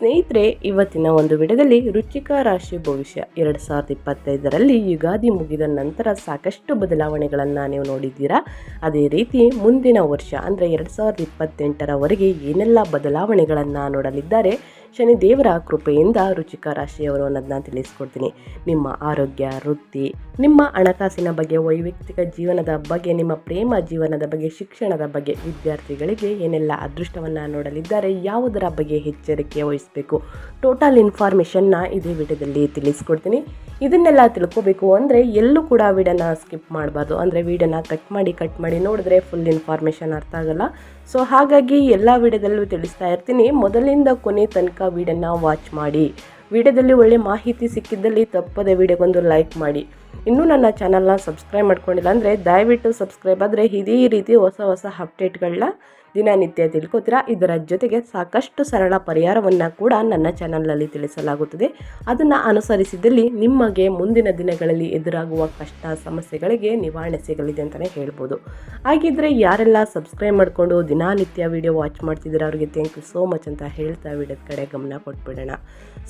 ಸ್ನೇಹಿತರೆ, ಇವತ್ತಿನ ಒಂದು ವಿಡಿಯೋದಲ್ಲಿ ರುಚಿಕ ರಾಶಿ ಭವಿಷ್ಯ ಎರಡು ಸಾವಿರದ ಇಪ್ಪತ್ತೈದರಲ್ಲಿ ಯುಗಾದಿ ಮುಗಿದ ನಂತರ ಸಾಕಷ್ಟು ಬದಲಾವಣೆಗಳನ್ನು ನೀವು ನೋಡಿದ್ದೀರಾ? ಅದೇ ರೀತಿ ಮುಂದಿನ ವರ್ಷ ಅಂದರೆ ಎರಡು ಸಾವಿರದ ಇಪ್ಪತ್ತೆಂಟರವರೆಗೆ ಏನೆಲ್ಲ ಬದಲಾವಣೆಗಳನ್ನು ನೋಡಲಿದ್ದಾರೆ? ಶನಿದೇವರ ಕೃಪೆಯಿಂದ ರುಚಿಕ ರಾಶಿಯವರು ಅನ್ನೋದನ್ನ ತಿಳಿಸ್ಕೊಡ್ತೀನಿ. ನಿಮ್ಮ ಆರೋಗ್ಯ, ವೃತ್ತಿ, ನಿಮ್ಮ ಹಣಕಾಸಿನ ಬಗ್ಗೆ, ವೈಯಕ್ತಿಕ ಜೀವನದ ಬಗ್ಗೆ, ನಿಮ್ಮ ಪ್ರೇಮ ಜೀವನದ ಬಗ್ಗೆ, ಶಿಕ್ಷಣದ ಬಗ್ಗೆ, ವಿದ್ಯಾರ್ಥಿಗಳಿಗೆ ಏನೆಲ್ಲ ಅದೃಷ್ಟವನ್ನು ನೋಡಲಿದ್ದಾರೆ, ಯಾವುದರ ಬಗ್ಗೆ ಎಚ್ಚರಿಕೆ ವಹಿಸಬೇಕು? ಟೋಟಲ್ ಇನ್ಫಾರ್ಮೇಷನ್ನ ಇದೇ ವಿಡಿಯೋದಲ್ಲಿ ತಿಳಿಸ್ಕೊಡ್ತೀನಿ. ಇದನ್ನೆಲ್ಲ ತಿಳ್ಕೊಬೇಕು ಅಂದರೆ ಎಲ್ಲೂ ಕೂಡ ವಿಡಿಯೋನ ಸ್ಕಿಪ್ ಮಾಡಬಾರ್ದು. ಅಂದರೆ ವಿಡಿಯೋನ ಕಟ್ ಮಾಡಿ ಕಟ್ ಮಾಡಿ ನೋಡಿದ್ರೆ ಫುಲ್ ಇನ್ಫಾರ್ಮೇಷನ್ ಅರ್ಥ ಆಗಲ್ಲ. ಸೊ ಹಾಗಾಗಿ ಎಲ್ಲ ವಿಡಿಯೋದಲ್ಲೂ ತಿಳಿಸ್ತಾ ಇರ್ತೀನಿ. ಮೊದಲಿಂದ ಕೊನೆ ತನಕ ವಿಡಿಯೋನ ವಾಚ್ ಮಾಡಿ. ವಿಡಿಯೋದಲ್ಲಿ ಒಳ್ಳೆ ಮಾಹಿತಿ ಸಿಕ್ಕಿದ್ದಲ್ಲಿ ತಪ್ಪದೆ ವಿಡಿಯೋಗೊಂದು ಲೈಕ್ ಮಾಡಿ. ಇನ್ನೂ ನನ್ನ ಚಾನಲ್ನ ಸಬ್ಸ್ಕ್ರೈಬ್ ಮಾಡ್ಕೊಂಡಿಲ್ಲ ಅಂದರೆ ದಯವಿಟ್ಟು ಸಬ್ಸ್ಕ್ರೈಬ್ ಆದರೆ ಇದೇ ರೀತಿ ಹೊಸ ಹೊಸ ಅಪ್ಡೇಟ್ಗಳನ್ನ ದಿನನಿತ್ಯ ತಿಳ್ಕೊತೀರಾ? ಇದರ ಜೊತೆಗೆ ಸಾಕಷ್ಟು ಸರಳ ಪರಿಹಾರವನ್ನು ಕೂಡ ನನ್ನ ಚಾನಲ್ನಲ್ಲಿ ತಿಳಿಸಲಾಗುತ್ತದೆ. ಅದನ್ನು ಅನುಸರಿಸಿದಲ್ಲಿ ನಿಮಗೆ ಮುಂದಿನ ದಿನಗಳಲ್ಲಿ ಎದುರಾಗುವ ಕಷ್ಟ, ಸಮಸ್ಯೆಗಳಿಗೆ ನಿವಾರಣೆ ಸಿಗಲಿದೆ ಅಂತಲೇ ಹೇಳ್ಬೋದು. ಹಾಗಿದ್ರೆ ಯಾರೆಲ್ಲ ಸಬ್ಸ್ಕ್ರೈಬ್ ಮಾಡಿಕೊಂಡು ದಿನನಿತ್ಯ ವಿಡಿಯೋ ವಾಚ್ ಮಾಡ್ತಿದ್ದೀರಾ ಅವರಿಗೆ ಥ್ಯಾಂಕ್ ಯು ಸೋ ಮಚ್ ಅಂತ ಹೇಳ್ತಾ ವಿಡಿಯೋದ ಕಡೆ ಗಮನ ಕೊಟ್ಬಿಡೋಣ.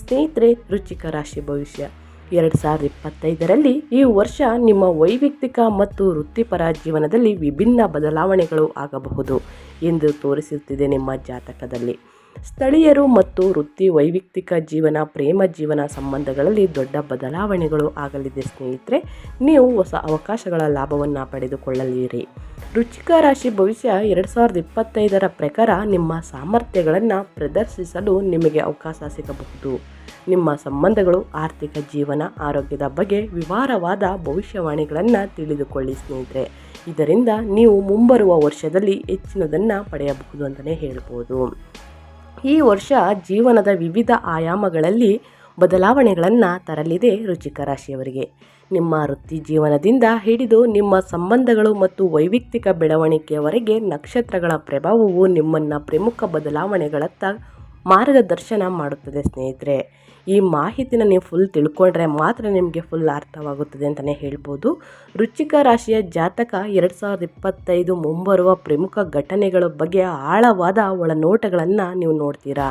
ಸ್ನೇಹಿತರೆ ರುಚಿಕ ರಾಶಿ ಭವಿಷ್ಯ ಎರಡು ಸಾವಿರದ ಇಪ್ಪತ್ತೈದರಲ್ಲಿ ಈ ವರ್ಷ ನಿಮ್ಮ ವೈಯಕ್ತಿಕ ಮತ್ತು ವೃತ್ತಿಪರ ಜೀವನದಲ್ಲಿ ವಿಭಿನ್ನ ಬದಲಾವಣೆಗಳು ಆಗಬಹುದು ಎಂದು ತೋರಿಸುತ್ತಿದೆ ನಿಮ್ಮ ಜಾತಕದಲ್ಲಿ. ಸ್ಥಳೀಯರು ಮತ್ತು ವೃತ್ತಿ ವೈಯಕ್ತಿಕ ಜೀವನ, ಪ್ರೇಮ ಜೀವನ ಸಂಬಂಧಗಳಲ್ಲಿ ದೊಡ್ಡ ಬದಲಾವಣೆಗಳು ಆಗಲಿದೆ ಸ್ನೇಹಿತರೆ. ನೀವು ಹೊಸ ಅವಕಾಶಗಳ ಲಾಭವನ್ನು ಪಡೆದುಕೊಳ್ಳಲಿರಿ. ರುಚಿಕ ರಾಶಿ ಭವಿಷ್ಯ ಎರಡು ಸಾವಿರದ ಇಪ್ಪತ್ತೈದರ ಪ್ರಕಾರ ನಿಮ್ಮ ಸಾಮರ್ಥ್ಯಗಳನ್ನು ಪ್ರದರ್ಶಿಸಲು ನಿಮಗೆ ಅವಕಾಶ ಸಿಗಬಹುದು. ನಿಮ್ಮ ಸಂಬಂಧಗಳು, ಆರ್ಥಿಕ ಜೀವನ, ಆರೋಗ್ಯದ ಬಗ್ಗೆ ವಿವರವಾದ ಭವಿಷ್ಯವಾಣಿಗಳನ್ನು ತಿಳಿದುಕೊಳ್ಳಿ ಸ್ನೇಹಿತರೆ. ಇದರಿಂದ ನೀವು ಮುಂಬರುವ ವರ್ಷದಲ್ಲಿ ಹೆಚ್ಚಿನದನ್ನು ಪಡೆಯಬಹುದು ಅಂತಲೇ ಹೇಳ್ಬೋದು. ಈ ವರ್ಷ ಜೀವನದ ವಿವಿಧ ಆಯಾಮಗಳಲ್ಲಿ ಬದಲಾವಣೆಗಳನ್ನು ತರಲಿದೆ ರುಚಿಕ ರಾಶಿಯವರಿಗೆ. ನಿಮ್ಮ ವೃತ್ತಿ ಜೀವನದಿಂದ ಹಿಡಿದು ನಿಮ್ಮ ಸಂಬಂಧಗಳು ಮತ್ತು ವೈಯಕ್ತಿಕ ಬೆಳವಣಿಗೆಯವರೆಗೆ ನಕ್ಷತ್ರಗಳ ಪ್ರಭಾವವು ನಿಮ್ಮನ್ನು ಪ್ರಮುಖ ಬದಲಾವಣೆಗಳತ್ತ ಮಾರ್ಗದರ್ಶನ ಮಾಡುತ್ತದೆ ಸ್ನೇಹಿತರೆ. ಈ ಮಾಹಿತಿನ ನೀವು ಫುಲ್ ತಿಳ್ಕೊಂಡ್ರೆ ಮಾತ್ರ ನಿಮಗೆ ಫುಲ್ ಅರ್ಥವಾಗುತ್ತದೆ ಅಂತಲೇ ಹೇಳ್ಬೋದು. ರುಚಿಕ ರಾಶಿಯ ಜಾತಕ ಎರಡು ಸಾವಿರದ ಇಪ್ಪತ್ತೈದು ಮುಂಬರುವ ಪ್ರಮುಖ ಘಟನೆಗಳ ಬಗ್ಗೆ ಆಳವಾದ ಒಳನೋಟಗಳನ್ನು ನೀವು ನೋಡ್ತೀರಾ?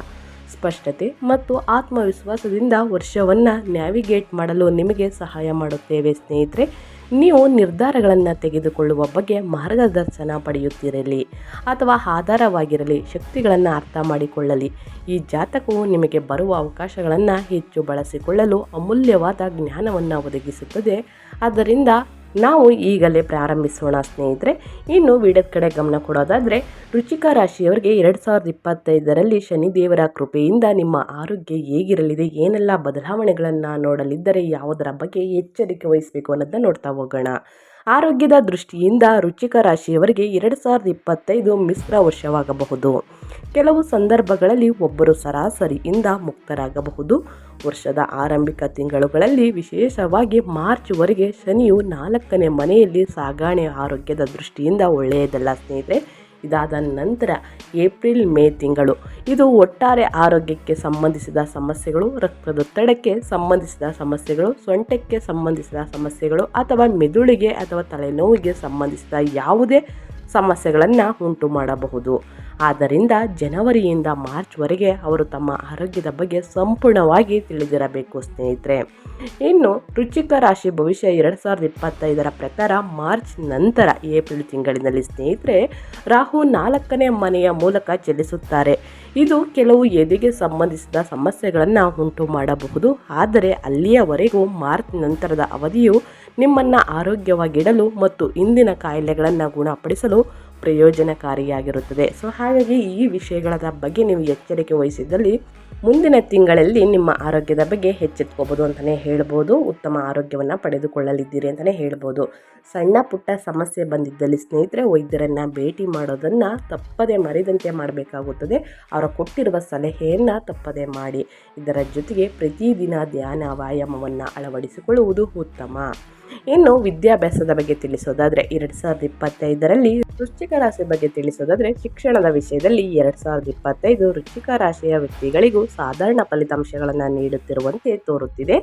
ಸ್ಪಷ್ಟತೆ ಮತ್ತು ಆತ್ಮವಿಶ್ವಾಸದಿಂದ ವರ್ಷವನ್ನು ನ್ಯಾವಿಗೇಟ್ ಮಾಡಲು ನಿಮಗೆ ಸಹಾಯ ಮಾಡುತ್ತೇವೆ ಸ್ನೇಹಿತರೆ. ನೀವು ನಿರ್ಧಾರಗಳನ್ನು ತೆಗೆದುಕೊಳ್ಳುವ ಬಗ್ಗೆ ಮಾರ್ಗದರ್ಶನ ಪಡೆಯುತ್ತಿರಲಿ ಅಥವಾ ಆಧಾರವಾಗಿರಲಿ, ಶಕ್ತಿಗಳನ್ನು ಅರ್ಥ ಮಾಡಿಕೊಳ್ಳಲಿ. ಈ ಜಾತಕವು ನಿಮಗೆ ಬರುವ ಅವಕಾಶಗಳನ್ನು ಹೆಚ್ಚು ಬಳಸಿಕೊಳ್ಳಲು ಅಮೂಲ್ಯವಾದ ಜ್ಞಾನವನ್ನು ಒದಗಿಸುತ್ತದೆ. ಆದ್ದರಿಂದ ನಾವು ಈಗಲೇ ಪ್ರಾರಂಭಿಸೋಣ, ಸ್ನೇಹಿತರೆ. ಇನ್ನು ವಿಡಿಯೋದ ಕಡೆ ಗಮನ ಕೊಡೋದಾದರೆ, ರುಚಿಕ ರಾಶಿಯವರಿಗೆ ಎರಡು ಸಾವಿರದ ಇಪ್ಪತ್ತೈದರಲ್ಲಿ ಶನಿದೇವರ ಕೃಪೆಯಿಂದ ನಿಮ್ಮ ಆರೋಗ್ಯ ಹೇಗಿರಲಿದೆ, ಏನೆಲ್ಲ ಬದಲಾವಣೆಗಳನ್ನು ನೋಡಲಿದ್ದರೆ, ಯಾವುದರ ಬಗ್ಗೆ ಎಚ್ಚರಿಕೆ ವಹಿಸಬೇಕು ಅನ್ನೋದನ್ನ ನೋಡ್ತಾ ಹೋಗೋಣ. ಆರೋಗ್ಯದ ದೃಷ್ಟಿಯಿಂದ ರುಚಿಕ ರಾಶಿಯವರಿಗೆ ಎರಡು ಸಾವಿರದ ಇಪ್ಪತ್ತೈದು ಮಿಶ್ರ ವರ್ಷವಾಗಬಹುದು. ಕೆಲವು ಸಂದರ್ಭಗಳಲ್ಲಿ ಒಬ್ಬರು ಸರಾಸರಿಯಿಂದ ಮುಕ್ತರಾಗಬಹುದು. ವರ್ಷದ ಆರಂಭಿಕ ತಿಂಗಳುಗಳಲ್ಲಿ ವಿಶೇಷವಾಗಿ ಮಾರ್ಚ್ವರೆಗೆ ಶನಿಯು ನಾಲ್ಕನೇ ಮನೆಯಲ್ಲಿ ಸಾಗಾಣೆ ಆರೋಗ್ಯದ ದೃಷ್ಟಿಯಿಂದ ಒಳ್ಳೆಯದಲ್ಲ ಸ್ನೇಹಿತರೆ. ಇದಾದ ನಂತರ ಏಪ್ರಿಲ್ ಮೇ ತಿಂಗಳು. ಇದು ಒಟ್ಟಾರೆ ಆರೋಗ್ಯಕ್ಕೆ ಸಂಬಂಧಿಸಿದ ಸಮಸ್ಯೆಗಳು ರಕ್ತದೊತ್ತಡಕ್ಕೆ ಸಂಬಂಧಿಸಿದ ಸಮಸ್ಯೆಗಳು, ಸೊಂಟಕ್ಕೆ ಸಂಬಂಧಿಸಿದ ಸಮಸ್ಯೆಗಳು ಅಥವಾ ಮೆದುಳಿಗೆ ಅಥವಾ ತಲೆನೋವಿಗೆ ಸಂಬಂಧಿಸಿದ ಯಾವುದೇ ಸಮಸ್ಯೆಗಳನ್ನು ಉಂಟು ಮಾಡಬಹುದು ಆದ್ದರಿಂದ ಜನವರಿಯಿಂದ ಮಾರ್ಚ್ವರೆಗೆ ಅವರು ತಮ್ಮ ಆರೋಗ್ಯದ ಬಗ್ಗೆ ಸಂಪೂರ್ಣವಾಗಿ ತಿಳಿದಿರಬೇಕು, ಸ್ನೇಹಿತರೆ. ಇನ್ನು ರುಚಿಕ ರಾಶಿ ಭವಿಷ್ಯ ಎರಡು ಸಾವಿರದ ಇಪ್ಪತ್ತೈದರ ಪ್ರಕಾರ ಮಾರ್ಚ್ ನಂತರ ಏಪ್ರಿಲ್ ತಿಂಗಳಿನಲ್ಲಿ, ಸ್ನೇಹಿತರೆ, ರಾಹು ನಾಲ್ಕನೇ ಮನೆಯ ಮೂಲಕ ಚಲಿಸುತ್ತಾರೆ. ಇದು ಕೆಲವು ಎದೆಗೆ ಸಂಬಂಧಿಸಿದ ಸಮಸ್ಯೆಗಳನ್ನು ಉಂಟು ಮಾಡಬಹುದು. ಆದರೆ ಅಲ್ಲಿಯವರೆಗೂ ಮಾರ್ಚ್ ನಂತರದ ಅವಧಿಯು ನಿಮ್ಮನ್ನು ಆರೋಗ್ಯವಾಗಿಡಲು ಮತ್ತು ಇಂದಿನ ಕಾಯಿಲೆಗಳನ್ನು ಗುಣಪಡಿಸಲು ಪ್ರಯೋಜನಕಾರಿಯಾಗಿರುತ್ತದೆ. ಸೊ ಹಾಗಾಗಿ ಈ ವಿಷಯಗಳ ಬಗ್ಗೆ ನೀವು ಎಚ್ಚರಿಕೆ ವಹಿಸಿದಲ್ಲಿ ಮುಂದಿನ ತಿಂಗಳಲ್ಲಿ ನಿಮ್ಮ ಆರೋಗ್ಯದ ಬಗ್ಗೆ ಎಚ್ಚೆತ್ಕೋಬೋದು ಅಂತಲೇ ಹೇಳ್ಬೋದು. ಉತ್ತಮ ಆರೋಗ್ಯವನ್ನು ಪಡೆದುಕೊಳ್ಳಲಿದ್ದೀರಿ ಅಂತಲೇ ಹೇಳ್ಬೋದು. ಸಣ್ಣ ಪುಟ್ಟ ಸಮಸ್ಯೆ ಬಂದಿದ್ದಲ್ಲಿ ಸ್ನೇಹಿತರೆ, ವೈದ್ಯರನ್ನು ಭೇಟಿ ಮಾಡೋದನ್ನು ತಪ್ಪದೆ ಮರೆದಂತೆ ಮಾಡಬೇಕಾಗುತ್ತದೆ. ಅವರ ಕೊಟ್ಟಿರುವ ಸಲಹೆಯನ್ನು ತಪ್ಪದೆ ಮಾಡಿ. ಇದರ ಜೊತೆಗೆ ಪ್ರತಿದಿನ ಧ್ಯಾನ, ವ್ಯಾಯಾಮವನ್ನು ಅಳವಡಿಸಿಕೊಳ್ಳುವುದು ಉತ್ತಮ. ಇನ್ನು ವಿದ್ಯಾಭ್ಯಾಸದ ಬಗ್ಗೆ ತಿಳಿಸೋದಾದರೆ, ಎರಡು ಸಾವಿರದ ಇಪ್ಪತ್ತೈದರಲ್ಲಿ ವೃಶ್ಚಿಕ ರಾಶಿ ಬಗ್ಗೆ ತಿಳಿಸೋದಾದರೆ, ಶಿಕ್ಷಣದ ವಿಷಯದಲ್ಲಿ ಎರಡು ಸಾವಿರದ ಇಪ್ಪತ್ತೈದು ವೃಶ್ಚಿಕ ರಾಶಿಯ ವ್ಯಕ್ತಿಗಳಿಗೂ ಸಾಧಾರಣ ಫಲಿತಾಂಶಗಳನ್ನು ನೀಡುತ್ತಿರುವಂತೆ ತೋರುತ್ತಿದೆ.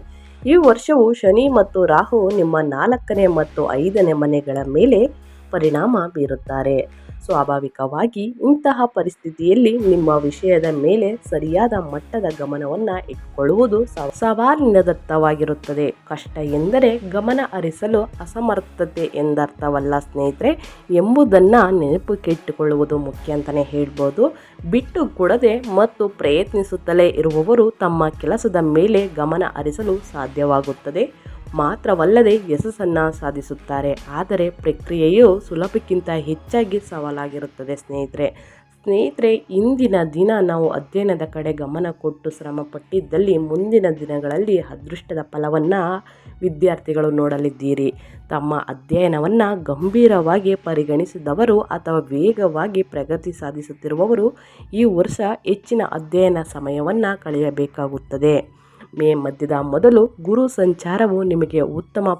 ಈ ವರ್ಷವು ಶನಿ ಮತ್ತು ರಾಹು ನಿಮ್ಮ ನಾಲ್ಕನೇ ಮತ್ತು ಐದನೇ ಮನೆಗಳ ಮೇಲೆ ಪರಿಣಾಮ ಬೀರುತ್ತಾರೆ. ಸ್ವಾಭಾವಿಕವಾಗಿ ಇಂತಹ ಪರಿಸ್ಥಿತಿಯಲ್ಲಿ ನಿಮ್ಮ ವಿಷಯದ ಮೇಲೆ ಸರಿಯಾದ ಮಟ್ಟದ ಗಮನವನ್ನು ಇಟ್ಟುಕೊಳ್ಳುವುದು ಸವಾಲಿನ ದತ್ತವಾಗಿರುತ್ತದೆ ಕಷ್ಟ ಎಂದರೆ ಗಮನ ಹರಿಸಲು ಅಸಮರ್ಥತೆ ಎಂದರ್ಥವಲ್ಲ ಸ್ನೇಹಿತರೆ. ಎಂಬುದನ್ನು ನೆನಪಿಟ್ಟಿಕೊಳ್ಳುವುದು ಮುಖ್ಯ ಅಂತಲೇ ಹೇಳ್ಬೋದು. ಬಿಟ್ಟು ಕೊಡದೆ ಮತ್ತು ಪ್ರಯತ್ನಿಸುತ್ತಲೇ ಇರುವವರು ತಮ್ಮ ಕೆಲಸದ ಮೇಲೆ ಗಮನ ಹರಿಸಲು ಸಾಧ್ಯವಾಗುತ್ತದೆ. ಮಾತ್ರವಲ್ಲದೆ ಯಶಸ್ಸನ್ನು ಸಾಧಿಸುತ್ತಾರೆ. ಆದರೆ ಪ್ರಕ್ರಿಯೆಯು ಸುಲಭಕ್ಕಿಂತ ಹೆಚ್ಚಾಗಿ ಸವಾಲಾಗಿರುತ್ತದೆ ಸ್ನೇಹಿತರೆ. ಸ್ನೇಹಿತರೆ, ಇಂದಿನ ದಿನ ನಾವು ಅಧ್ಯಯನದ ಕಡೆ ಗಮನ ಕೊಟ್ಟು ಶ್ರಮ ಪಟ್ಟಿದ್ದಲ್ಲಿ ಮುಂದಿನ ದಿನಗಳಲ್ಲಿ ಅದೃಷ್ಟದ ಫಲವನ್ನು ವಿದ್ಯಾರ್ಥಿಗಳು ನೋಡಲಿದ್ದೀರಿ. ತಮ್ಮ ಅಧ್ಯಯನವನ್ನು ಗಂಭೀರವಾಗಿ ಪರಿಗಣಿಸಿದವರು ಅಥವಾ ವೇಗವಾಗಿ ಪ್ರಗತಿ ಸಾಧಿಸುತ್ತಿರುವವರು ಈ ವರ್ಷ ಹೆಚ್ಚಿನ ಅಧ್ಯಯನ ಸಮಯವನ್ನು ಕಳೆಯಬೇಕಾಗುತ್ತದೆ. ಮೇ ಮಧ್ಯದ ಮೊದಲು ಗುರು ಸಂಚಾರವು ನಿಮಗೆ ಉತ್ತಮ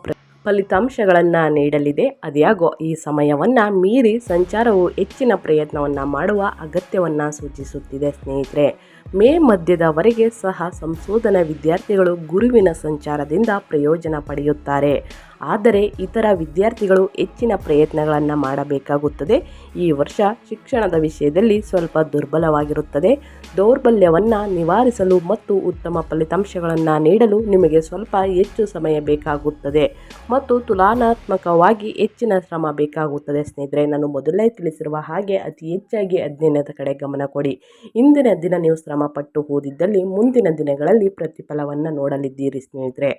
ಫಲಿತಾಂಶಗಳನ್ನು ನೀಡಲಿದೆ. ಅದ್ಯಾಗೋ ಈ ಸಮಯವನ್ನು ಮೀರಿ ಸಂಚಾರವು ಹೆಚ್ಚಿನ ಪ್ರಯತ್ನವನ್ನು ಮಾಡುವ ಅಗತ್ಯವನ್ನು ಸೂಚಿಸುತ್ತಿದೆ ಸ್ನೇಹಿತರೆ. ಮೇ ಮಧ್ಯದವರೆಗೆ ಸಹ ಸಂಶೋಧನಾ ವಿದ್ಯಾರ್ಥಿಗಳು ಗುರುವಿನ ಸಂಚಾರದಿಂದ ಪ್ರಯೋಜನ ಪಡೆಯುತ್ತಾರೆ. ಆದರೆ ಇತರ ವಿದ್ಯಾರ್ಥಿಗಳು ಹೆಚ್ಚಿನ ಪ್ರಯತ್ನಗಳನ್ನು ಮಾಡಬೇಕಾಗುತ್ತದೆ. ಈ ವರ್ಷ ಶಿಕ್ಷಣದ ವಿಷಯದಲ್ಲಿ ಸ್ವಲ್ಪ ದುರ್ಬಲವಾಗಿರುತ್ತದೆ. ದೌರ್ಬಲ್ಯವನ್ನು ನಿವಾರಿಸಲು ಮತ್ತು ಉತ್ತಮ ಫಲಿತಾಂಶಗಳನ್ನು ನೀಡಲು ನಿಮಗೆ ಸ್ವಲ್ಪ ಹೆಚ್ಚು ಸಮಯ ಬೇಕಾಗುತ್ತದೆ. ಮತ್ತು ತುಲನಾತ್ಮಕವಾಗಿ ಹೆಚ್ಚಿನ ಶ್ರಮ ಬೇಕಾಗುತ್ತದೆ ಸ್ನೇಹಿತರೆ. ನಾನು ಮೊದಲೇ ತಿಳಿಸಿರುವ ಹಾಗೆ ಅತಿ ಹೆಚ್ಚಾಗಿ ಅಧ್ಯಯನದ ಕಡೆ ಗಮನ ಕೊಡಿ. ಇಂದಿನ ದಿನ ನೀವು ಶ್ರಮಪಟ್ಟು ಓದಿದ್ದಲ್ಲಿ ಮುಂದಿನ ದಿನಗಳಲ್ಲಿ ಪ್ರತಿಫಲವನ್ನು ನೋಡಲಿದ್ದೀರಿ ಸ್ನೇಹಿತರೆ.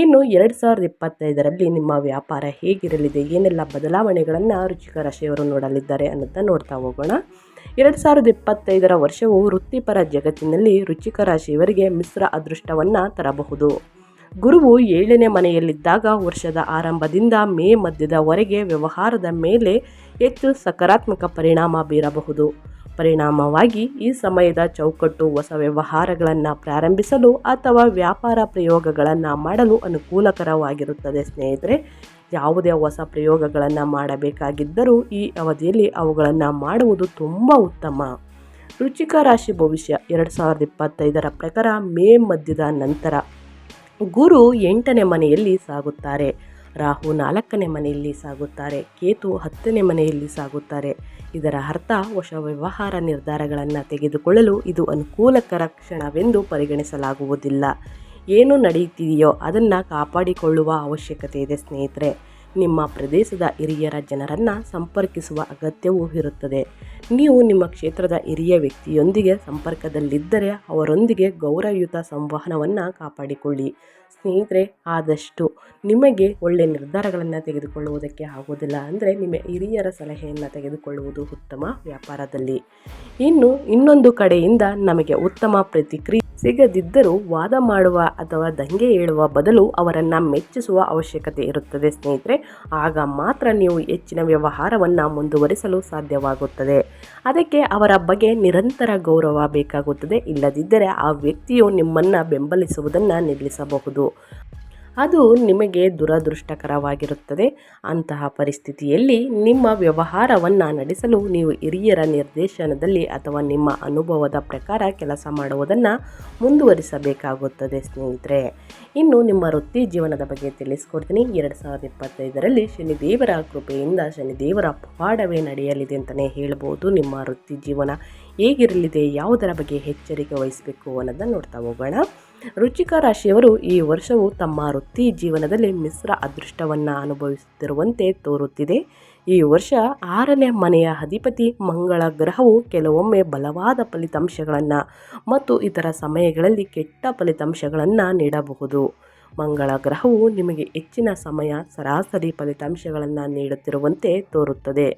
ಇನ್ನು ಎರಡು ಸಾವಿರದ ಇಪ್ಪತ್ತೈದರಲ್ಲಿ ನಿಮ್ಮ ವ್ಯಾಪಾರ ಹೇಗಿರಲಿದೆ, ಏನೆಲ್ಲ ಬದಲಾವಣೆಗಳನ್ನು ರುಚಿಕ ರಾಶಿಯವರು ನೋಡಲಿದ್ದಾರೆ ಅನ್ನೋದನ್ನ ನೋಡ್ತಾ ಹೋಗೋಣ. ಎರಡು ಸಾವಿರದ ಇಪ್ಪತ್ತೈದರ ವರ್ಷವು ವೃತ್ತಿಪರ ಜಗತ್ತಿನಲ್ಲಿ ರುಚಿಕ ರಾಶಿಯವರಿಗೆ ಮಿಶ್ರ ಅದೃಷ್ಟವನ್ನು ತರಬಹುದು. ಗುರುವು ಏಳನೇ ಮನೆಯಲ್ಲಿದ್ದಾಗ ವರ್ಷದ ಆರಂಭದಿಂದ ಮೇ ಮಧ್ಯದವರೆಗೆ ವ್ಯವಹಾರದ ಮೇಲೆ ಹೆಚ್ಚು ಸಕಾರಾತ್ಮಕ ಪರಿಣಾಮ ಬೀರಬಹುದು. ಪರಿಣಾಮವಾಗಿ ಈ ಸಮಯದ ಚೌಕಟ್ಟು ಹೊಸ ವ್ಯವಹಾರಗಳನ್ನು ಪ್ರಾರಂಭಿಸಲು ಅಥವಾ ವ್ಯಾಪಾರ ಪ್ರಯೋಗಗಳನ್ನು ಮಾಡಲು ಅನುಕೂಲಕರವಾಗಿರುತ್ತದೆ ಸ್ನೇಹಿತರೆ. ಯಾವುದೇ ಹೊಸ ಪ್ರಯೋಗಗಳನ್ನು ಮಾಡಬೇಕಾಗಿದ್ದರೂ ಈ ಅವಧಿಯಲ್ಲಿ ಅವುಗಳನ್ನು ಮಾಡುವುದು ತುಂಬ ಉತ್ತಮ. ರುಚಿಕ ರಾಶಿ ಭವಿಷ್ಯ ಎರಡು ಸಾವಿರದ ಇಪ್ಪತ್ತೈದರ ಪ್ರಕಾರ ಮೇ ಮಧ್ಯದ ನಂತರ ಗುರು ಎಂಟನೇ ಮನೆಯಲ್ಲಿ ಸಾಗುತ್ತಾರೆ. ರಾಹು ನಾಲ್ಕನೇ ಮನೆಯಲ್ಲಿ ಸಾಗುತ್ತಾರೆ. ಕೇತು ಹತ್ತನೇ ಮನೆಯಲ್ಲಿ ಸಾಗುತ್ತಾರೆ. ಇದರ ಅರ್ಥ ಹೊಸ ವ್ಯವಹಾರ ನಿರ್ಧಾರಗಳನ್ನು ತೆಗೆದುಕೊಳ್ಳಲು ಇದು ಅನುಕೂಲಕರ ಕ್ಷಣವೆಂದು ಪರಿಗಣಿಸಲಾಗುವುದಿಲ್ಲ. ಏನು ನಡೆಯುತ್ತಿದೆಯೋ ಅದನ್ನು ಕಾಪಾಡಿಕೊಳ್ಳುವ ಅವಶ್ಯಕತೆ ಇದೆ ಸ್ನೇಹಿತರೆ. ನಿಮ್ಮ ಪ್ರದೇಶದ ಹಿರಿಯರ ಜನರನ್ನು ಸಂಪರ್ಕಿಸುವ ಅಗತ್ಯವೂ ಇರುತ್ತದೆ. ನೀವು ನಿಮ್ಮ ಕ್ಷೇತ್ರದ ಹಿರಿಯ ವ್ಯಕ್ತಿಯೊಂದಿಗೆ ಸಂಪರ್ಕದಲ್ಲಿದ್ದರೆ ಅವರೊಂದಿಗೆ ಗೌರವಯುತ ಸಂವಹನವನ್ನು ಕಾಪಾಡಿಕೊಳ್ಳಿ. ಸ್ನೇಹಿತರೆ, ಆದಷ್ಟು ನಿಮಗೆ ಒಳ್ಳೆಯ ನಿರ್ಧಾರಗಳನ್ನು ತೆಗೆದುಕೊಳ್ಳುವುದಕ್ಕೆ ಆಗೋದಿಲ್ಲ ಅಂದರೆ ನಿಮ್ಮ ಹಿರಿಯರ ಸಲಹೆಯನ್ನು ತೆಗೆದುಕೊಳ್ಳುವುದು ಉತ್ತಮ ವ್ಯಾಪಾರದಲ್ಲಿ. ಇನ್ನು ಇನ್ನೊಂದು ಕಡೆಯಿಂದ ನಮಗೆ ಉತ್ತಮ ಪ್ರತಿಕ್ರಿಯೆ ಸಿಗದಿದ್ದರೂ ವಾದ ಮಾಡುವ ಅಥವಾ ದಂಗೆ ಏಳುವ ಬದಲು ಅವರನ್ನು ಮೆಚ್ಚಿಸುವ ಅವಶ್ಯಕತೆ ಇರುತ್ತದೆ ಸ್ನೇಹಿತರೆ. ಆಗ ಮಾತ್ರ ನೀವು ಹೆಚ್ಚಿನ ವ್ಯವಹಾರವನ್ನು ಮುಂದುವರಿಸಲು ಸಾಧ್ಯವಾಗುತ್ತದೆ. ಅದಕ್ಕೆ ಅವರ ಬಗ್ಗೆ ನಿರಂತರ ಗೌರವ ಬೇಕಾಗುತ್ತದೆ. ಇಲ್ಲದಿದ್ದರೆ ಆ ವ್ಯಕ್ತಿಯು ನಿಮ್ಮನ್ನು ಬೆಂಬಲಿಸುವುದನ್ನು ನಿಲ್ಲಿಸಬಹುದು. ಅದು ನಿಮಗೆ ದುರದೃಷ್ಟಕರವಾಗಿರುತ್ತದೆ. ಅಂತಹ ಪರಿಸ್ಥಿತಿಯಲ್ಲಿ ನಿಮ್ಮ ವ್ಯವಹಾರವನ್ನು ನಡೆಸಲು ನೀವು ಹಿರಿಯರ ನಿರ್ದೇಶನದಲ್ಲಿ ಅಥವಾ ನಿಮ್ಮ ಅನುಭವದ ಪ್ರಕಾರ ಕೆಲಸ ಮಾಡುವುದನ್ನು ಮುಂದುವರಿಸಬೇಕಾಗುತ್ತದೆ ಸ್ನೇಹಿತರೆ. ಇನ್ನು ನಿಮ್ಮ ವೃತ್ತಿ ಜೀವನದ ಬಗ್ಗೆ ತಿಳಿಸ್ಕೊಡ್ತೀನಿ. ಎರಡು ಸಾವಿರದ ಇಪ್ಪತ್ತೈದರಲ್ಲಿ ಶನಿದೇವರ ಕೃಪೆಯಿಂದ ಶನಿದೇವರ ಪವಾಡವೇ ನಡೆಯಲಿದೆ ಅಂತಲೇ ಹೇಳ್ಬೋದು. ನಿಮ್ಮ ವೃತ್ತಿ ಜೀವನ ಹೇಗಿರಲಿದೆ, ಯಾವುದರ ಬಗ್ಗೆ ಎಚ್ಚರಿಕೆ ವಹಿಸಬೇಕು ಅನ್ನೋದನ್ನು ನೋಡ್ತಾ ಹೋಗೋಣ. ರುಚಿಕ ರಾಶಿಯವರು ಈ ವರ್ಷವು ತಮ್ಮ ವೃತ್ತಿ ಜೀವನದಲ್ಲಿ ಮಿಶ್ರ ಅದೃಷ್ಟವನ್ನು ಅನುಭವಿಸುತ್ತಿರುವಂತೆ ತೋರುತ್ತಿದೆ. ಈ ವರ್ಷ ಆರನೇ ಮನೆಯ ಅಧಿಪತಿ ಮಂಗಳ ಗ್ರಹವು ಕೆಲವೊಮ್ಮೆ ಬಲವಾದ ಫಲಿತಾಂಶಗಳನ್ನು ಮತ್ತು ಇತರ ಸಮಯಗಳಲ್ಲಿ ಕೆಟ್ಟ ಫಲಿತಾಂಶಗಳನ್ನು ನೀಡಬಹುದು. ಮಂಗಳ ಗ್ರಹವು ನಿಮಗೆ ಹೆಚ್ಚಿನ ಸಮಯ ಸರಾಸರಿ ಫಲಿತಾಂಶಗಳನ್ನು ನೀಡುತ್ತಿರುವಂತೆ ತೋರುತ್ತದೆ.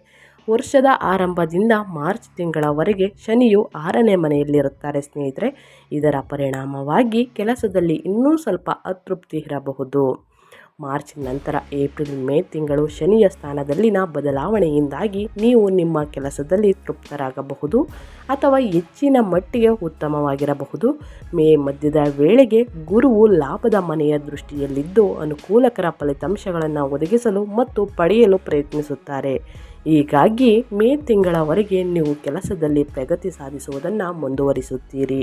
ವರ್ಷದ ಆರಂಭದಿಂದ ಮಾರ್ಚ್ ತಿಂಗಳವರೆಗೆ ಶನಿಯು ಆರನೇ ಮನೆಯಲ್ಲಿರುತ್ತಾರೆ ಸ್ನೇಹಿತರೆ. ಇದರ ಪರಿಣಾಮವಾಗಿ ಕೆಲಸದಲ್ಲಿ ಇನ್ನೂ ಸ್ವಲ್ಪ ಅತೃಪ್ತಿ ಇರಬಹುದು. ಮಾರ್ಚ್ ನಂತರ ಏಪ್ರಿಲ್ ಮೇ ತಿಂಗಳು ಶನಿಯ ಸ್ಥಾನದಲ್ಲಿನ ಬದಲಾವಣೆಯಿಂದಾಗಿ ನೀವು ನಿಮ್ಮ ಕೆಲಸದಲ್ಲಿ ತೃಪ್ತರಾಗಬಹುದು ಅಥವಾ ಹೆಚ್ಚಿನ ಮಟ್ಟಿಗೆ ಉತ್ತಮವಾಗಿರಬಹುದು. ಮೇ ಮಧ್ಯದ ವೇಳೆಗೆ ಗುರುವು ಲಾಭದ ಮನೆಯ ದೃಷ್ಟಿಯಲ್ಲಿದ್ದು ಅನುಕೂಲಕರ ಫಲಿತಾಂಶಗಳನ್ನು ಒದಗಿಸಲು ಮತ್ತು ಪಡೆಯಲು ಪ್ರಯತ್ನಿಸುತ್ತಾರೆ. ಹೀಗಾಗಿ ಮೇ ತಿಂಗಳವರೆಗೆ ನೀವು ಕೆಲಸದಲ್ಲಿ ಪ್ರಗತಿ ಸಾಧಿಸುವುದನ್ನು ಮುಂದುವರಿಸುತ್ತೀರಿ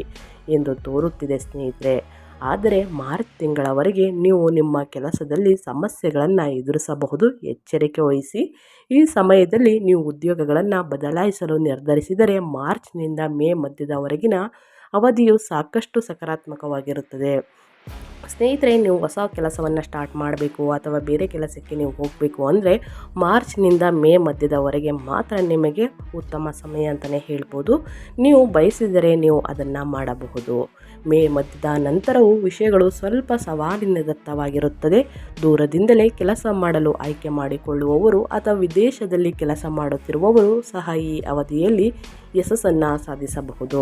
ಎಂದು ತೋರುತ್ತಿದೆ ಸ್ನೇಹಿತರೆ. ಆದರೆ ಮಾರ್ಚ್ ತಿಂಗಳವರೆಗೆ ನೀವು ನಿಮ್ಮ ಕೆಲಸದಲ್ಲಿ ಸಮಸ್ಯೆಗಳನ್ನು ಎದುರಿಸಬಹುದು. ಎಚ್ಚರಿಕೆ ವಹಿಸಿ. ಈ ಸಮಯದಲ್ಲಿ ನೀವು ಉದ್ಯೋಗಗಳನ್ನು ಬದಲಾಯಿಸಲು ನಿರ್ಧರಿಸಿದರೆ ಮಾರ್ಚ್ನಿಂದ ಮೇ ಮಧ್ಯದವರೆಗಿನ ಅವಧಿಯು ಸಾಕಷ್ಟು ಸಕಾರಾತ್ಮಕವಾಗಿರುತ್ತದೆ. ಸ್ನೇಹಿತರೆ, ನೀವು ಹೊಸ ಕೆಲಸವನ್ನು ಸ್ಟಾರ್ಟ್ ಮಾಡಬೇಕು ಅಥವಾ ಬೇರೆ ಕೆಲಸಕ್ಕೆ ನೀವು ಹೋಗಬೇಕು ಅಂದರೆ ಮಾರ್ಚ್ನಿಂದ ಮೇ ಮಧ್ಯದವರೆಗೆ ಮಾತ್ರ ನಿಮಗೆ ಉತ್ತಮ ಸಮಯ ಅಂತಲೇ ಹೇಳ್ಬೋದು. ನೀವು ಬಯಸಿದರೆ ನೀವು ಅದನ್ನು ಮಾಡಬಹುದು. ಮೇ ಮಧ್ಯದ ನಂತರವೂ ವಿಷಯಗಳು ಸ್ವಲ್ಪ ಸವಾಲಿನದತ್ತವಾಗಿರುತ್ತದೆ ದೂರದಿಂದಲೇ ಕೆಲಸ ಮಾಡಲು ಆಯ್ಕೆ ಮಾಡಿಕೊಳ್ಳುವವರು ಅಥವಾ ವಿದೇಶದಲ್ಲಿ ಕೆಲಸ ಮಾಡುತ್ತಿರುವವರು ಸಹ ಈ ಅವಧಿಯಲ್ಲಿ ಯಶಸ್ಸನ್ನು ಸಾಧಿಸಬಹುದು.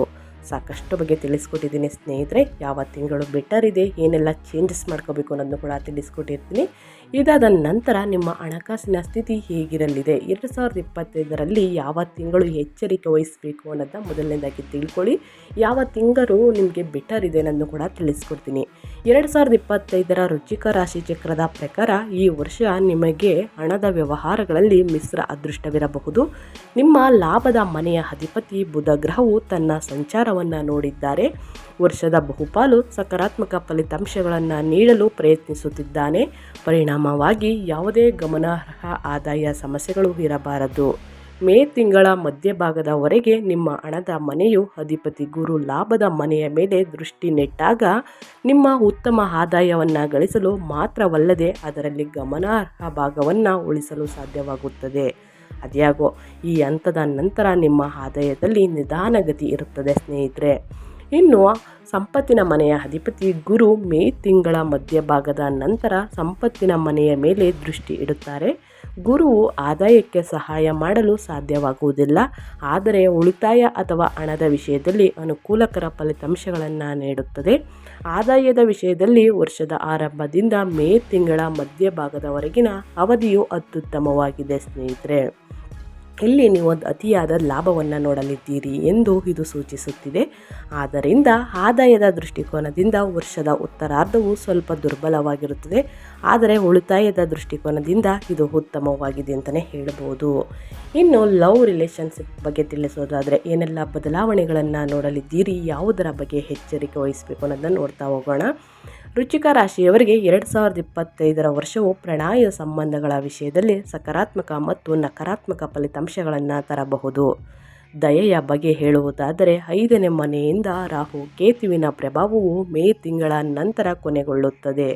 ಸಾಕಷ್ಟು ಬಗ್ಗೆ ತಿಳಿಸ್ಕೊಟ್ಟಿದ್ದೀನಿ ಸ್ನೇಹಿತರೆ. ಯಾವ ತಿಂಗಳು ಬೆಟರ್ ಇದೆ ಏನೆಲ್ಲ ಚೇಂಜಸ್ ಮಾಡ್ಕೋಬೇಕು ಅನ್ನೋದನ್ನು ಕೂಡ ತಿಳಿಸ್ಕೊಟ್ಟಿರ್ತೀನಿ. ಇದಾದ ನಂತರ ನಿಮ್ಮ ಹಣಕಾಸಿನ ಸ್ಥಿತಿ ಹೇಗಿರಲಿದೆ? ಎರಡು ಸಾವಿರದ ಇಪ್ಪತ್ತೈದರಲ್ಲಿ ಯಾವ ತಿಂಗಳು ಎಚ್ಚರಿಕೆ ವಹಿಸಬೇಕು ಅನ್ನೋದನ್ನ ಮೊದಲನೇದಾಗಿ ತಿಳ್ಕೊಳ್ಳಿ. ಯಾವ ತಿಂಗಳು ನಿಮಗೆ ಬೆಟರ್ ಇದೆ ಅನ್ನೋದನ್ನು ಕೂಡ ತಿಳಿಸ್ಕೊಡ್ತೀನಿ. ಎರಡು ಸಾವಿರದ ಇಪ್ಪತ್ತೈದರ ರುಚಿಕ ರಾಶಿ ಚಕ್ರದ ಪ್ರಕಾರ ಈ ವರ್ಷ ನಿಮಗೆ ಹಣದ ವ್ಯವಹಾರಗಳಲ್ಲಿ ಮಿಶ್ರ ಅದೃಷ್ಟವಿರಬಹುದು. ನಿಮ್ಮ ಲಾಭದ ಮನೆಯ ಅಧಿಪತಿ ಬುಧ ಗ್ರಹವು ತನ್ನ ಸಂಚಾರವನ್ನು ನೋಡಿದ್ದಾರೆ. ವರ್ಷದ ಬಹುಪಾಲು ಸಕಾರಾತ್ಮಕ ಫಲಿತಾಂಶಗಳನ್ನು ನೀಡಲು ಪ್ರಯತ್ನಿಸುತ್ತಿದ್ದಾನೆ. ಪರಿಣಾಮವಾಗಿ ಯಾವುದೇ ಗಮನಾರ್ಹ ಆದಾಯ ಸಮಸ್ಯೆಗಳು ಇರಬಾರದು. ಮೇ ತಿಂಗಳ ಮಧ್ಯಭಾಗದವರೆಗೆ ನಿಮ್ಮ ಹಣದ ಮನೆಯು ಅಧಿಪತಿ ಗುರು ಲಾಭದ ಮನೆಯ ಮೇಲೆ ದೃಷ್ಟಿ ನೆಟ್ಟಾಗ ನಿಮ್ಮ ಉತ್ತಮ ಆದಾಯವನ್ನು ಗಳಿಸಲು ಮಾತ್ರವಲ್ಲದೆ ಅದರಲ್ಲಿ ಗಮನಾರ್ಹ ಭಾಗವನ್ನು ಉಳಿಸಲು ಸಾಧ್ಯವಾಗುತ್ತದೆ. ಅದ್ಯಾಗೋ, ಈ ಹಂತದ ನಂತರ ನಿಮ್ಮ ಆದಾಯದಲ್ಲಿ ನಿಧಾನಗತಿ ಇರುತ್ತದೆ ಸ್ನೇಹಿತರೆ. ಇನ್ನು ಸಂಪತ್ತಿನ ಮನೆಯ ಅಧಿಪತಿ ಗುರು ಮೇ ತಿಂಗಳ ಮಧ್ಯಭಾಗದ ನಂತರ ಸಂಪತ್ತಿನ ಮನೆಯ ಮೇಲೆ ದೃಷ್ಟಿ ಇಡುತ್ತಾರೆ. ಗುರುವು ಆದಾಯಕ್ಕೆ ಸಹಾಯ ಮಾಡಲು ಸಾಧ್ಯವಾಗುವುದಿಲ್ಲ. ಆದರೆ ಉಳಿತಾಯ ಅಥವಾ ಹಣದ ವಿಷಯದಲ್ಲಿ ಅನುಕೂಲಕರ ಫಲಿತಾಂಶಗಳನ್ನು ನೀಡುತ್ತದೆ. ಆದಾಯದ ವಿಷಯದಲ್ಲಿ ವರ್ಷದ ಆರಂಭದಿಂದ ಮೇ ತಿಂಗಳ ಮಧ್ಯಭಾಗದವರೆಗಿನ ಅವಧಿಯು ಅತ್ಯುತ್ತಮವಾಗಿದೆ ಸ್ನೇಹಿತರೆ. ಇಲ್ಲಿ ನೀವು ಅತಿಯಾದ ಲಾಭವನ್ನು ನೋಡಲಿದ್ದೀರಿ ಎಂದು ಇದು ಸೂಚಿಸುತ್ತಿದೆ. ಆದ್ದರಿಂದ ಆದಾಯದ ದೃಷ್ಟಿಕೋನದಿಂದ ವರ್ಷದ ಉತ್ತರಾರ್ಧವು ಸ್ವಲ್ಪ ದುರ್ಬಲವಾಗಿರುತ್ತದೆ. ಆದರೆ ಉಳಿತಾಯದ ದೃಷ್ಟಿಕೋನದಿಂದ ಇದು ಉತ್ತಮವಾಗಿದೆ ಅಂತಲೇ ಹೇಳ್ಬೋದು. ಇನ್ನು ಲವ್ ರಿಲೇಷನ್ಶಿಪ್ ಬಗ್ಗೆ ತಿಳಿಸೋದಾದರೆ ಏನೆಲ್ಲ ಬದಲಾವಣೆಗಳನ್ನು ನೋಡಲಿದ್ದೀರಿ, ಯಾವುದರ ಬಗ್ಗೆ ಎಚ್ಚರಿಕೆ ವಹಿಸಬೇಕು ಅನ್ನೋದನ್ನು ನೋಡ್ತಾ ಹೋಗೋಣ. ರುಚಿಕ ರಾಶಿಯವರಿಗೆ ಎರಡು ಸಾವಿರದ ಇಪ್ಪತ್ತೈದರ ವರ್ಷವು ಪ್ರಣಾಯ ಸಂಬಂಧಗಳ ವಿಷಯದಲ್ಲಿ ಸಕಾರಾತ್ಮಕ ಮತ್ತು ನಕಾರಾತ್ಮಕ ಫಲಿತಾಂಶಗಳನ್ನು ತರಬಹುದು. ದಯೆಯ ಬಗ್ಗೆ ಹೇಳುವುದಾದರೆ, ಐದನೇ ಮನೆಯಿಂದ ರಾಹು ಕೇತುವಿನ ಪ್ರಭಾವವು ಮೇ ತಿಂಗಳ ನಂತರ ಕೊನೆಗೊಳ್ಳುತ್ತದೆ.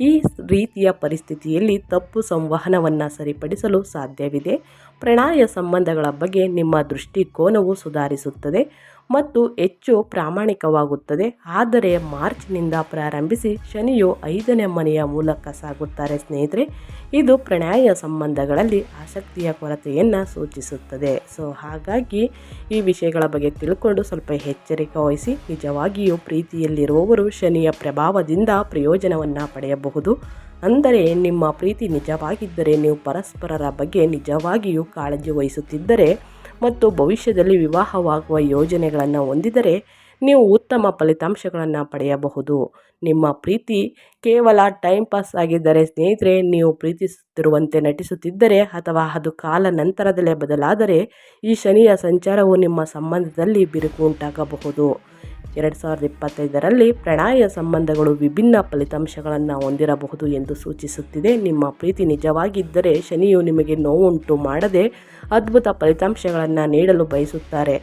ಈ ರೀತಿಯ ಪರಿಸ್ಥಿತಿಯಲ್ಲಿ ತಪ್ಪು ಸಂವಹನವನ್ನು ಸರಿಪಡಿಸಲು ಸಾಧ್ಯವಿದೆ. ಪ್ರಣಾಯ ಸಂಬಂಧಗಳ ಬಗ್ಗೆ ನಿಮ್ಮ ದೃಷ್ಟಿಕೋನವು ಸುಧಾರಿಸುತ್ತದೆ. ಮತ್ತು ಹೆಚ್ಚು ಪ್ರಾಮಾಣಿಕವಾಗುತ್ತದೆ. ಆದರೆ ಮಾರ್ಚ್ನಿಂದ ಪ್ರಾರಂಭಿಸಿ ಶನಿಯು ಐದನೇ ಮನೆಯ ಮೂಲಕ ಸಾಗುತ್ತಾರೆ ಸ್ನೇಹಿತರೆ. ಇದು ಪ್ರಣಯ ಸಂಬಂಧಗಳಲ್ಲಿ ಆಸಕ್ತಿಯ ಕೊರತೆಯನ್ನು ಸೂಚಿಸುತ್ತದೆ. ಸೊ, ಹಾಗಾಗಿ ಈ ವಿಷಯಗಳ ಬಗ್ಗೆ ತಿಳ್ಕೊಂಡು ಸ್ವಲ್ಪ ಎಚ್ಚರಿಕೆ ವಹಿಸಿ, ನಿಜವಾಗಿಯೂ ಪ್ರೀತಿಯಲ್ಲಿರುವವರು ಶನಿಯ ಪ್ರಭಾವದಿಂದ ಪ್ರಯೋಜನವನ್ನು ಪಡೆಯಬಹುದು. ಅಂದರೆ ನಿಮ್ಮ ಪ್ರೀತಿ ನಿಜವಾಗಿದ್ದರೆ ನೀವು ಪರಸ್ಪರರ ಬಗ್ಗೆ ನಿಜವಾಗಿಯೂ ಕಾಳಜಿ ವಹಿಸುತ್ತಿದ್ದರೆ ಮತ್ತು ಭವಿಷ್ಯದಲ್ಲಿ ವಿವಾಹವಾಗುವ ಯೋಜನೆಗಳನ್ನು ಹೊಂದಿದರೆ ನೀವು ಉತ್ತಮ ಫಲಿತಾಂಶಗಳನ್ನು ಪಡೆಯಬಹುದು. ನಿಮ್ಮ ಪ್ರೀತಿ ಕೇವಲ ಟೈಮ್ ಪಾಸ್ ಆಗಿದ್ದರೆ ಸ್ನೇಹಿತರೆ, ನೀವು ಪ್ರೀತಿಸುತ್ತಿರುವಂತೆ ನಟಿಸುತ್ತಿದ್ದರೆ ಅಥವಾ ಅದು ಕಾಲ ನಂತರದಲ್ಲೇ ಬದಲಾದರೆ ಈ ಶನಿಯ ಸಂಚಾರವು ನಿಮ್ಮ ಸಂಬಂಧದಲ್ಲಿ ಬಿರುಕು ಉಂಟಾಗಬಹುದು. ಎರಡು ಸಾವಿರದ ಇಪ್ಪತ್ತೈದರಲ್ಲಿ ಪ್ರಣಾಯ ಸಂಬಂಧಗಳು ವಿಭಿನ್ನ ಫಲಿತಾಂಶಗಳನ್ನು ಹೊಂದಿರಬಹುದು ಎಂದು ಸೂಚಿಸುತ್ತಿದೆ. ನಿಮ್ಮ ಪ್ರೀತಿ ನಿಜವಾಗಿದ್ದರೆ ಶನಿಯು ನಿಮಗೆ ನೋವುಂಟು ಮಾಡದೆ ಅದ್ಭುತ ಫಲಿತಾಂಶಗಳನ್ನು ನೀಡಲು ಬಯಸುತ್ತಾರೆ.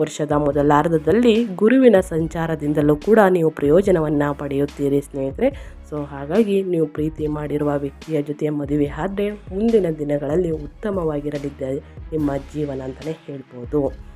ವರ್ಷದ ಮೊದಲಾರ್ಧದಲ್ಲಿ ಗುರುವಿನ ಸಂಚಾರದಿಂದಲೂ ಕೂಡ ನೀವು ಪ್ರಯೋಜನವನ್ನು ಪಡೆಯುತ್ತೀರಿ ಸ್ನೇಹಿತರೆ. ಸೊ, ಹಾಗಾಗಿ ನೀವು ಪ್ರೀತಿ ಮಾಡಿರುವ ವ್ಯಕ್ತಿಯ ಜೊತೆ ಮದುವೆ ಆದರೆ ಮುಂದಿನ ದಿನಗಳಲ್ಲಿ ಉತ್ತಮವಾಗಿರಲಿದ್ದ ನಿಮ್ಮ ಜೀವನ ಅಂತಲೇ ಹೇಳ್ಬೋದು.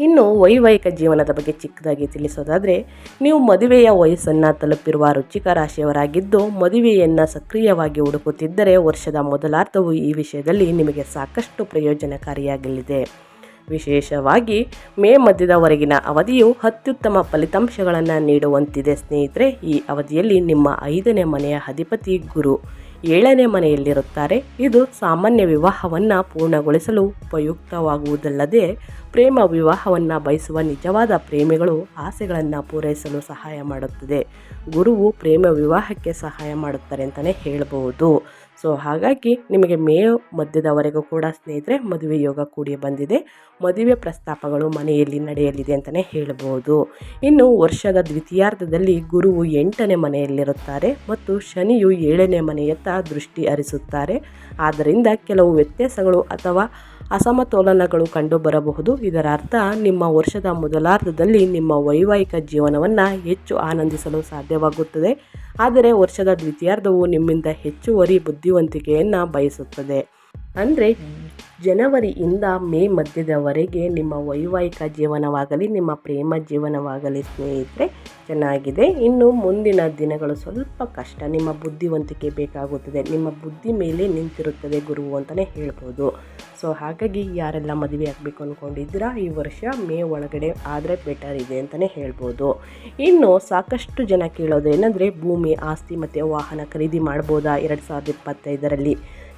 ಇನ್ನು ವೈವಾಹಿಕ ಜೀವನದ ಬಗ್ಗೆ ಚಿಕ್ಕದಾಗಿ ತಿಳಿಸೋದಾದರೆ, ನೀವು ಮದುವೆಯ ವಯಸ್ಸನ್ನು ತಲುಪಿರುವ ರುಚಿಕ ರಾಶಿಯವರಾಗಿದ್ದು, ಮದುವೆಯನ್ನು ಸಕ್ರಿಯವಾಗಿ ಹುಡುಕುತ್ತಿದ್ದರೆ ವರ್ಷದ ಮೊದಲಾರ್ಧವು ಈ ವಿಷಯದಲ್ಲಿ ನಿಮಗೆ ಸಾಕಷ್ಟು ಪ್ರಯೋಜನಕಾರಿಯಾಗಲಿದೆ. ವಿಶೇಷವಾಗಿ ಮೇ ಮಧ್ಯದವರೆಗಿನ ಅವಧಿಯು ಅತ್ಯುತ್ತಮ ಫಲಿತಾಂಶಗಳನ್ನು ನೀಡುವಂತಿದೆ ಸ್ನೇಹಿತರೆ. ಈ ಅವಧಿಯಲ್ಲಿ ನಿಮ್ಮ ಐದನೇ ಮನೆಯ ಅಧಿಪತಿ ಗುರು ಏಳನೇ ಮನೆಯಲ್ಲಿರುತ್ತಾರೆ. ಇದು ಸಾಮಾನ್ಯ ವಿವಾಹವನ್ನು ಪೂರ್ಣಗೊಳಿಸಲು ಉಪಯುಕ್ತವಾಗುವುದಲ್ಲದೆ, ಪ್ರೇಮ ವಿವಾಹವನ್ನು ಬಯಸುವ ನಿಜವಾದ ಪ್ರೇಮಿಗಳು ಆಸೆಗಳನ್ನು ಪೂರೈಸಲು ಸಹಾಯ ಮಾಡುತ್ತದೆ. ಗುರುವು ಪ್ರೇಮ ವಿವಾಹಕ್ಕೆ ಸಹಾಯ ಮಾಡುತ್ತಾರೆ ಅಂತಲೇ ಹೇಳಬಹುದು. ಸೊ ಹಾಗಾಗಿ ನಿಮಗೆ ಮೇ ಮಧ್ಯದವರೆಗೂ ಕೂಡ ಸ್ನೇಹಿತರೆ, ಮದುವೆ ಯೋಗ ಕೂಡಿ ಬಂದಿದೆ. ಮದುವೆ ಪ್ರಸ್ತಾಪಗಳು ಮನೆಯಲ್ಲಿ ನಡೆಯಲಿದೆ ಅಂತಲೇ ಹೇಳಬಹುದು ಇನ್ನು ವರ್ಷದ ದ್ವಿತೀಯಾರ್ಧದಲ್ಲಿ ಗುರುವು ಎಂಟನೇ ಮನೆಯಲ್ಲಿರುತ್ತಾರೆ ಮತ್ತು ಶನಿಯು ಏಳನೇ ಮನೆಯತ್ತ ದೃಷ್ಟಿ ಹರಿಸುತ್ತಾರೆ. ಆದ್ದರಿಂದ ಕೆಲವು ವ್ಯತ್ಯಾಸಗಳು ಅಥವಾ ಅಸಮತೋಲನಗಳು ಕಂಡುಬರಬಹುದು. ಇದರ ಅರ್ಥ ನಿಮ್ಮ ವರ್ಷದ ಮೊದಲಾರ್ಧದಲ್ಲಿ ನಿಮ್ಮ ವೈವಾಹಿಕ ಜೀವನವನ್ನು ಹೆಚ್ಚು ಆನಂದಿಸಲು ಸಾಧ್ಯವಾಗುತ್ತದೆ. ಆದರೆ ವರ್ಷದ ದ್ವಿತೀಯಾರ್ಧವು ನಿಮ್ಮಿಂದ ಹೆಚ್ಚುವರಿ ಬುದ್ಧಿವಂತಿಕೆಯನ್ನು ಬಯಸುತ್ತದೆ. ಅಂದರೆ ಜನವರಿಯಿಂದ ಮೇ ಮಧ್ಯದವರೆಗೆ ನಿಮ್ಮ ವೈವಾಹಿಕ ಜೀವನವಾಗಲಿ, ನಿಮ್ಮ ಪ್ರೇಮ ಜೀವನವಾಗಲಿ ಸ್ನೇಹಿತರೆ, ಚೆನ್ನಾಗಿದೆ. ಇನ್ನು ಮುಂದಿನ ದಿನಗಳು ಸ್ವಲ್ಪ ಕಷ್ಟ. ನಿಮ್ಮ ಬುದ್ಧಿವಂತಿಕೆ ಬೇಕಾಗುತ್ತದೆ. ನಿಮ್ಮ ಬುದ್ಧಿ ಮೇಲೆ ನಿಂತಿರುತ್ತದೆ ಗುರು ಅಂತಲೇ ಹೇಳ್ಬೋದು. ಸೊ, ಹಾಗಾಗಿ ಯಾರೆಲ್ಲ ಮದುವೆ ಆಗಬೇಕು ಅಂದ್ಕೊಂಡಿದ್ದೀರಾ ಈ ವರ್ಷ ಮೇ ಒಳಗಡೆ ಆದರೆ ಬೆಟರ್ ಇದೆ ಅಂತಲೇ ಹೇಳ್ಬೋದು. ಇನ್ನು ಸಾಕಷ್ಟು ಜನ ಕೇಳೋದು ಏನಂದರೆ ಭೂಮಿ, ಆಸ್ತಿ ಮತ್ತು ವಾಹನ ಖರೀದಿ ಮಾಡ್ಬೋದಾ ಎರಡು ಸಾವಿರದ ಇಪ್ಪತ್ತೈದರಲ್ಲಿ?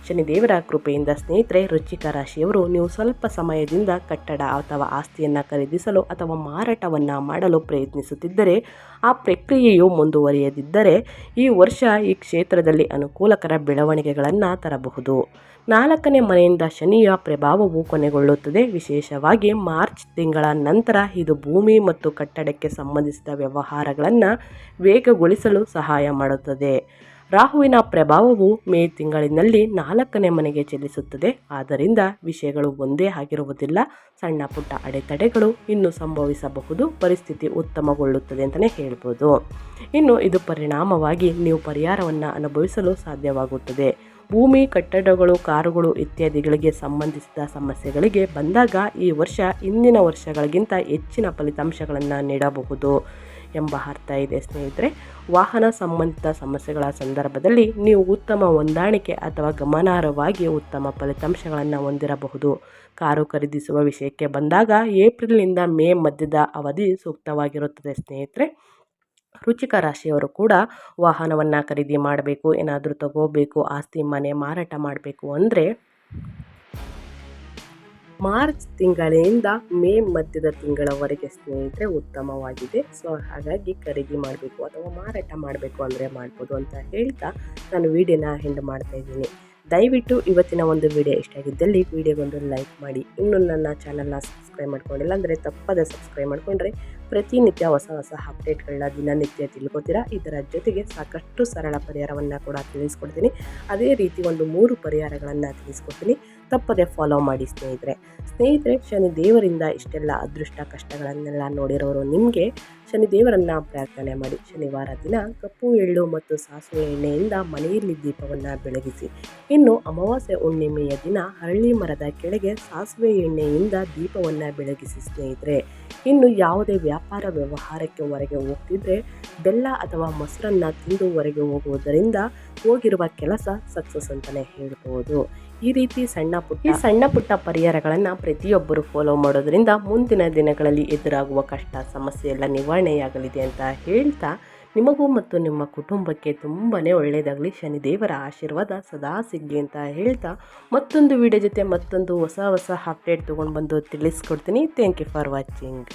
ಶನಿದೇವರ ಕೃಪೆಯಿಂದ ಸ್ನೇಹಿತರೆ ರುಚಿಕ ರಾಶಿಯವರು ನೀವು ಸ್ವಲ್ಪ ಸಮಯದಿಂದ ಕಟ್ಟಡ ಅಥವಾ ಆಸ್ತಿಯನ್ನು ಖರೀದಿಸಲು ಅಥವಾ ಮಾರಾಟವನ್ನು ಮಾಡಲು ಪ್ರಯತ್ನಿಸುತ್ತಿದ್ದರೆ, ಆ ಪ್ರಕ್ರಿಯೆಯು ಮುಂದುವರಿಯದಿದ್ದರೆ ಈ ವರ್ಷ ಈ ಕ್ಷೇತ್ರದಲ್ಲಿ ಅನುಕೂಲಕರ ಬೆಳವಣಿಗೆಗಳನ್ನು ತರಬಹುದು. ನಾಲ್ಕನೇ ಮನೆಯಿಂದ ಶನಿಯ ಪ್ರಭಾವವು ಕೊನೆಗೊಳ್ಳುತ್ತದೆ. ವಿಶೇಷವಾಗಿ ಮಾರ್ಚ್ ತಿಂಗಳ ನಂತರ ಇದು ಭೂಮಿ ಮತ್ತು ಕಟ್ಟಡಕ್ಕೆ ಸಂಬಂಧಿಸಿದ ವ್ಯವಹಾರಗಳನ್ನು ವೇಗಗೊಳಿಸಲು ಸಹಾಯ ಮಾಡುತ್ತದೆ. ರಾಹುವಿನ ಪ್ರಭಾವವು ಮೇ ತಿಂಗಳಿನಲ್ಲಿ ನಾಲ್ಕನೇ ಮನೆಗೆ ಚಲಿಸುತ್ತದೆ. ಆದ್ದರಿಂದ ವಿಷಯಗಳು ಒಂದೇ ಆಗಿರುವುದಿಲ್ಲ. ಸಣ್ಣ ಪುಟ್ಟ ಅಡೆತಡೆಗಳು ಇನ್ನೂ ಸಂಭವಿಸಬಹುದು. ಪರಿಸ್ಥಿತಿ ಉತ್ತಮಗೊಳ್ಳುತ್ತದೆ ಅಂತಲೇ ಹೇಳ್ಬೋದು. ಇನ್ನು ಇದು ಪರಿಣಾಮವಾಗಿ ನೀವು ಪರಿಹಾರವನ್ನು ಅನುಭವಿಸಲು ಸಾಧ್ಯವಾಗುತ್ತದೆ. ಭೂಮಿ, ಕಟ್ಟಡಗಳು, ಕಾರುಗಳು ಇತ್ಯಾದಿಗಳಿಗೆ ಸಂಬಂಧಿಸಿದ ಸಮಸ್ಯೆಗಳಿಗೆ ಬಂದಾಗ ಈ ವರ್ಷ, ಇಂದಿನ ವರ್ಷಗಳಿಗಿಂತ ಹೆಚ್ಚಿನ ಫಲಿತಾಂಶಗಳನ್ನು ನೀಡಬಹುದು. ಎಂಬ ಅರ್ಥ ಇದೆ, ಸ್ನೇಹಿತರೆ. ವಾಹನ ಸಂಬಂಧಿತ ಸಮಸ್ಯೆಗಳ ಸಂದರ್ಭದಲ್ಲಿ ನೀವು ಉತ್ತಮ ಹೊಂದಾಣಿಕೆ ಅಥವಾ ಗಮನಾರ್ಹವಾಗಿ ಉತ್ತಮ ಫಲಿತಾಂಶಗಳನ್ನು ಹೊಂದಿರಬಹುದು. ಕಾರು ಖರೀದಿಸುವ ವಿಷಯಕ್ಕೆ ಬಂದಾಗ ಏಪ್ರಿಲ್ನಿಂದ ಮೇ ಮಧ್ಯದ ಅವಧಿ ಸೂಕ್ತವಾಗಿರುತ್ತದೆ, ಸ್ನೇಹಿತರೆ. ರುಚಿಕ ರಾಶಿಯವರು ಕೂಡ ವಾಹನವನ್ನು ಖರೀದಿ ಮಾಡಬೇಕು, ಏನಾದರೂ ತಗೋಬೇಕು, ಆಸ್ತಿ, ಮನೆ ಮಾರಾಟ ಮಾಡಬೇಕು ಅಂದರೆ ಮಾರ್ಚ್ ತಿಂಗಳಿಂದ ಮೇ ಮಧ್ಯದ ತಿಂಗಳವರೆಗೆ ಸ್ನೇಹಿತರೆ ಉತ್ತಮವಾಗಿದೆ. ಸೊ ಹಾಗಾಗಿ ಖರೀದಿ ಮಾಡಬೇಕು ಅಥವಾ ಮಾರಾಟ ಮಾಡಬೇಕು ಅಂದರೆ ಮಾಡ್ಬೋದು ಅಂತ ಹೇಳ್ತಾ ನಾನು ವಿಡಿಯೋನ ಹೆಂಡ್ ಮಾಡ್ತಾ ಇದ್ದೀನಿ. ದಯವಿಟ್ಟು ಇವತ್ತಿನ ಒಂದು ವಿಡಿಯೋ ಇಷ್ಟ ಆಗಿದ್ದಲ್ಲಿ ವಿಡಿಯೋಗೊಂದು ಲೈಕ್ ಮಾಡಿ. ಇನ್ನೂ ನನ್ನ ಚಾನಲ್ನ ಸಬ್ಸ್ಕ್ರೈಬ್ ಮಾಡ್ಕೊಂಡಿಲ್ಲ ಅಂದರೆ ತಪ್ಪದೆ ಸಬ್ಸ್ಕ್ರೈಬ್ ಮಾಡಿಕೊಂಡ್ರೆ ಪ್ರತಿನಿತ್ಯ ಹೊಸ ಹೊಸ ಅಪ್ಡೇಟ್ಗಳನ್ನ ದಿನನಿತ್ಯ ತಿಳ್ಕೊತೀರಾ? ಇದರ ಜೊತೆಗೆ ಸಾಕಷ್ಟು ಸರಳ ಪರಿಹಾರವನ್ನು ಕೂಡ ತಿಳಿಸ್ಕೊಡ್ತೀನಿ. ಅದೇ ರೀತಿ ಒಂದು ಮೂರು ಪರಿಹಾರಗಳನ್ನು ತಿಳಿಸ್ಕೊಡ್ತೀನಿ. ತಪ್ಪದೆ ಫಾಲೋ ಮಾಡಿ ಸ್ನೇಹಿತರೆ. ಸ್ನೇಹಿತರೆ ಶನಿ ದೇವರಿಂದ ಇಷ್ಟೆಲ್ಲ ಅದೃಷ್ಟ ಕಷ್ಟಗಳನ್ನೆಲ್ಲ ನೋಡಿರೋರು ನಿಮಗೆ ಶನಿ ದೇವರನ್ನು ಪ್ರಾರ್ಥನೆ ಮಾಡಿ. ಶನಿವಾರ ದಿನ ಕಪ್ಪು, ಎಳ್ಳು ಮತ್ತು ಸಾಸಿವೆ ಎಣ್ಣೆಯಿಂದ ಮನೆಯಲ್ಲಿ ದೀಪವನ್ನು ಬೆಳಗಿಸಿ. ಇನ್ನು ಅಮಾವಾಸ್ಯೆ ಹುಣ್ಣಿಮೆಯ ದಿನ ಹರಳಿ ಮರದ ಕೆಳಗೆ ಸಾಸಿವೆ ಎಣ್ಣೆಯಿಂದ ದೀಪವನ್ನು ಬೆಳಗಿಸಿ ಸ್ನೇಹಿತರೆ. ಇನ್ನು ಯಾವುದೇ ವ್ಯಾಪಾರ ವ್ಯವಹಾರಕ್ಕೆ ಹೊರಗೆ ಹೋಗ್ತಿದ್ರೆ ಬೆಲ್ಲ ಅಥವಾ ಮೊಸರನ್ನು ತಿಂದು ಹೊರಗೆ ಹೋಗುವುದರಿಂದ ಹೋಗಿರುವ ಕೆಲಸ ಸಕ್ಸಸ್ ಅಂತಲೇ ಹೇಳ್ಬೋದು. ಈ ರೀತಿ ಸಣ್ಣ ಪುಟ್ಟ ಈ ಸಣ್ಣ ಪುಟ್ಟ ಪರಿಹಾರಗಳನ್ನು ಪ್ರತಿಯೊಬ್ಬರು ಫಾಲೋ ಮಾಡೋದ್ರಿಂದ ಮುಂದಿನ ದಿನಗಳಲ್ಲಿ ಎದುರಾಗುವ ಕಷ್ಟ ಸಮಸ್ಯೆ ಎಲ್ಲ ನಿವಾರಣೆಯಾಗಲಿದೆ ಅಂತ ಹೇಳ್ತಾ ನಿಮಗೂ ಮತ್ತು ನಿಮ್ಮ ಕುಟುಂಬಕ್ಕೆ ತುಂಬಾ ಒಳ್ಳೆಯದಾಗಲಿ ಶನಿದೇವರ ಆಶೀರ್ವಾದ ಸದಾ ಸಿಗಲಿ ಅಂತ ಹೇಳ್ತಾ ಮತ್ತೊಂದು ವಿಡಿಯೋ ಜೊತೆ ಮತ್ತೊಂದು ಹೊಸ ಹೊಸ ಅಪ್ಡೇಟ್ ತೊಗೊಂಡು ಬಂದು ತಿಳಿಸ್ಕೊಡ್ತೀನಿ. Thank you for watching